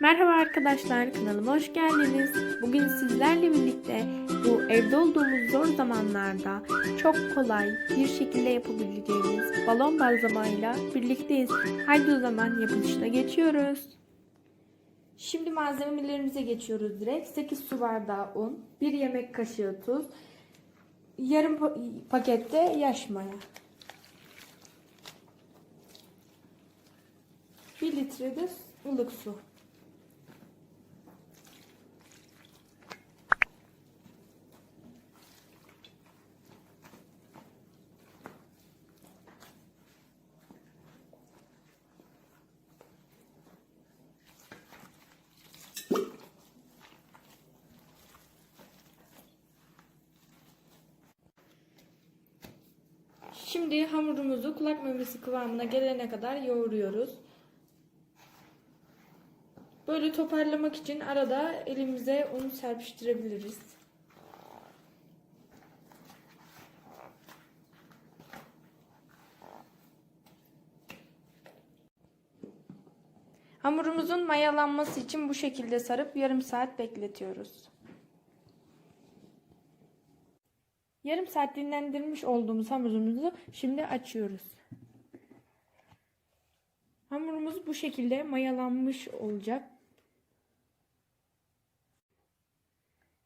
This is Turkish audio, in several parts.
Merhaba arkadaşlar, kanalıma hoş geldiniz. Bugün sizlerle birlikte bu evde olduğumuz zor zamanlarda çok kolay bir şekilde yapabileceğimiz balon bazlamayla birlikteyiz. Haydi o zaman yapılışına geçiyoruz. Şimdi malzemelerimize geçiyoruz direkt. 8 su bardağı un, 1 yemek kaşığı tuz, yarım pa- pakette yaş maya. 1 litre de ılık su. Şimdi hamurumuzu kulak memesi kıvamına gelene kadar yoğuruyoruz. Böyle toparlamak için arada elimize un serpiştirebiliriz. Hamurumuzun mayalanması için bu şekilde sarıp yarım saat bekletiyoruz. Yarım saat dinlendirmiş olduğumuz hamurumuzu şimdi açıyoruz. Hamurumuz bu şekilde mayalanmış olacak.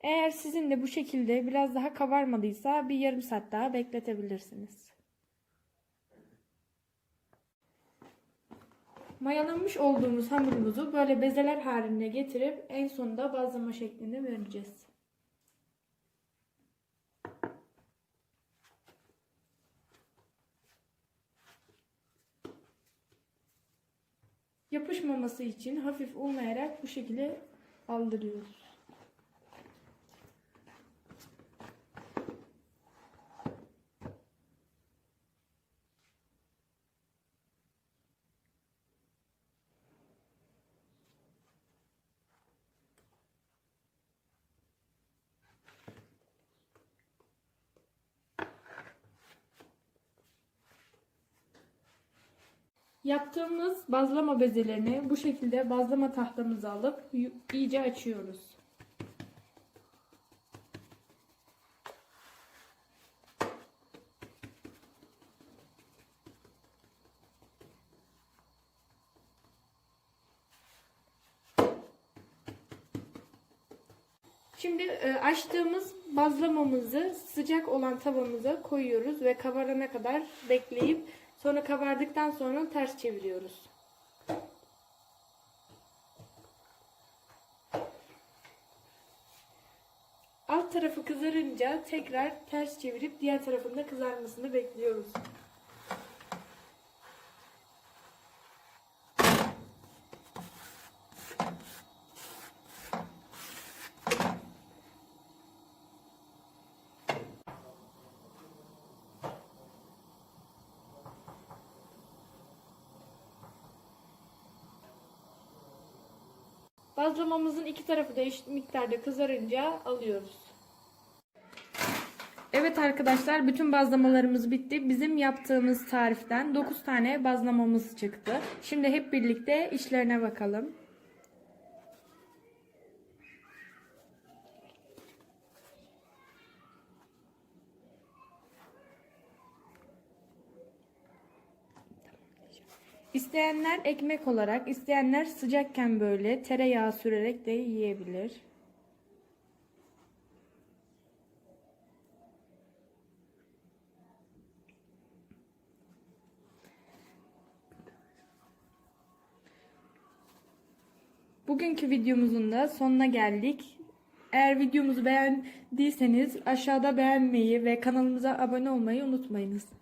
Eğer sizin de bu şekilde biraz daha kabarmadıysa bir yarım saat daha bekletebilirsiniz. Mayalanmış olduğumuz hamurumuzu böyle bezeler haline getirip en sonunda bazlama şeklinde vereceğiz. Yapışmaması için hafif unlayarak bu şekilde aldırıyoruz. Yaptığımız bazlama bezelerini bu şekilde bazlama tahtamıza alıp iyice açıyoruz. Şimdi e, açtığımız bazlamamızı sıcak olan tavamıza koyuyoruz ve kabarana kadar bekleyip sonra kabardıktan sonra ters çeviriyoruz. Alt tarafı kızarınca tekrar ters çevirip diğer tarafında kızarmasını bekliyoruz. Bazlamamızın iki tarafı da eşit miktarda kızarınca alıyoruz. Evet arkadaşlar bütün bazlamalarımız bitti. Bizim yaptığımız tariften 9 tane bazlamamız çıktı. Şimdi hep birlikte işlerine bakalım. İsteyenler ekmek olarak, isteyenler sıcakken böyle tereyağı sürerek de yiyebilir. Bugünkü videomuzun da sonuna geldik. Eğer videomuzu beğendiyseniz aşağıda beğenmeyi ve kanalımıza abone olmayı unutmayınız.